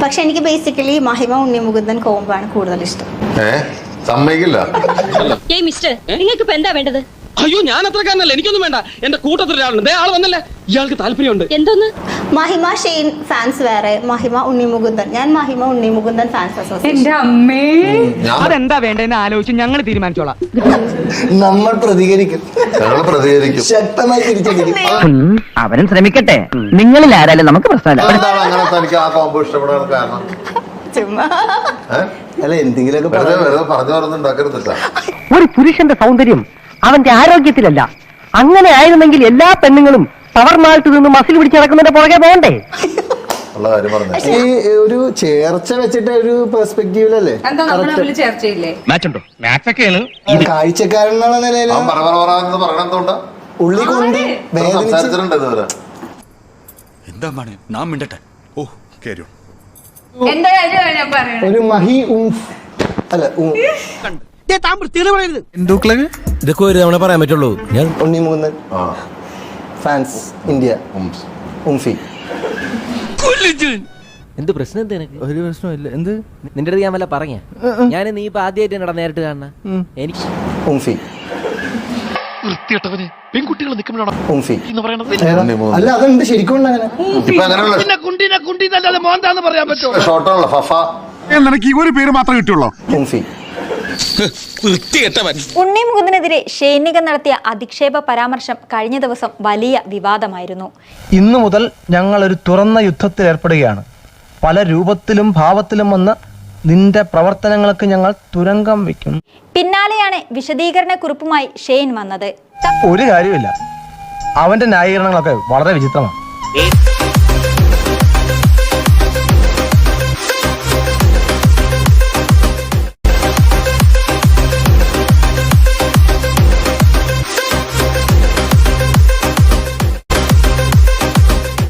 പക്ഷെ എനിക്ക് ബേസിക്കലി മഹിമ ഉണ്ണിമുകുന്ദൻ കോമ്പാണ് കൂടുതൽ ഇഷ്ടം ഏ? സമ്മതിക്കില്ല. ഏയ് മിസ്റ്റർ നിങ്ങൾക്ക് ഇപ്പൊ എന്താ വേണ്ടത്? അയ്യോ ഞാൻ അത്രക്കാരനല്ല എനിക്കൊന്നും വേണ്ട. എന്റെ കൂട്ടത്തിൽ ഒരാളുണ്ട്. ദേ ആൾ വന്നല്ലേ? ഇയാൾക്ക് താല്പര്യമുണ്ട്. എന്തോന്ന്? മഹിമ ഷെയ്ൻ ഫാൻസ് വേറെ. മഹിമ ഉണ്ണി മുകുന്ദൻ ഞാൻ മഹിമ ഉണ്ണി മുകുന്ദൻ ഫാൻസ് അസോസിയേഷൻ എന്റെ അമ്മേ! അതെന്താ വേണ്ടെന്ന് ആലോചിച്ച് ഞങ്ങൾ തീരുമാനിച്ചോളാം. നമ്മൾ പ്രതികരിക്കും. ഞങ്ങൾ പ്രതികരിക്കും. ശക്തമായി തിരിച്ചടിക്കും. അവനും ശ്രമിക്കട്ടെ. നിങ്ങളിൽ ആരായാലും നമുക്ക് പ്രശ്നമില്ല. എന്താണ് അങ്ങനെ തനിക്ക് ആ കോമ്പോ ഇഷ്ടപ്പെടാൻ കാരണം? ചുമ്മാ. അല്ല എന്തെങ്കിലുമൊക്കെ. പറഞ്ഞു. പറഞ്ഞുണ്ടാക്കരുതില്ല ഒരു പുരുഷന്റെ സൗന്ദര്യം അവന്റെ ആരോഗ്യത്തിലല്ല. അങ്ങനെ ആയിരുന്നെങ്കിൽ എല്ലാ പെണ്ണുങ്ങളും പവർ മാൾട്ട് നിന്ന് മസിൽ പിടിച്ച് നടക്കുന്നതിന്റെ പുറകെ പോകണ്ടേ? ഉള്ള കാര്യം പറഞ്ഞു. ഈ ഒരു ചേർച്ച വെച്ചിട്ട് ഒരു എന്താ ചർച്ചയില്ലേ? കാഴ്ചക്കാരൻ എന്നുള്ള നിലയിൽ ഉള്ളി കൊണ്ട് എന്താ നാം മിണ്ടട്ടെ. ഓ കേരോ എന്താ ഒരു മഹി ഉം അല്ല ഉം, ഇതൊക്കെ ഒരു തവണ പറയാൻ പറ്റുള്ളൂ. ഞാൻ ഉണ്ണി മുകുന്ദൻ. ആ. Fans India. ഉംഫി. എന്ത് പ്രശ്നം എന്താ എനിക്ക് ഒരു പ്രശ്നമില്ല എന്ത്? നിന്റെ അടുത്ത് ഞാൻ വല്ല പറഞ്ഞ? ഞാൻ നീ ഇപ്പൊ ആദ്യമായിട്ട് നട നേരിട്ട് കാണണ എനിക്ക് ഉംഫി. പെൺകുട്ടികൾ നിൽക്കുമ്പോഴാണ് ഒരു പേര് മാത്രമേ കിട്ടുള്ളൂ ഉണ്ണി മുകുന്ദനെതിരെ ഷൈനിക നടത്തിയ അധിക്ഷേപ പരാമർശം കഴിഞ്ഞ ദിവസം വലിയ വിവാദമായിരുന്നു. ഇന്നു മുതൽ ഞങ്ങൾ ഒരു തുറന്ന യുദ്ധത്തിൽ ഏർപ്പെടുകയാണ്. പല രൂപത്തിലും ഭാവത്തിലും വന്ന് നിന്റെ പ്രവർത്തനങ്ങൾക്ക് ഞങ്ങൾ തുരങ്കം വെക്കും പിന്നാലെയാണ് വിശദീകരണ കുറിപ്പുമായി ഷെയ്ൻ വന്നത്. ഒരു കാര്യമില്ല അവന്റെ ന്യായീകരണങ്ങളൊക്കെ വളരെ വിചിത്രമാണ്.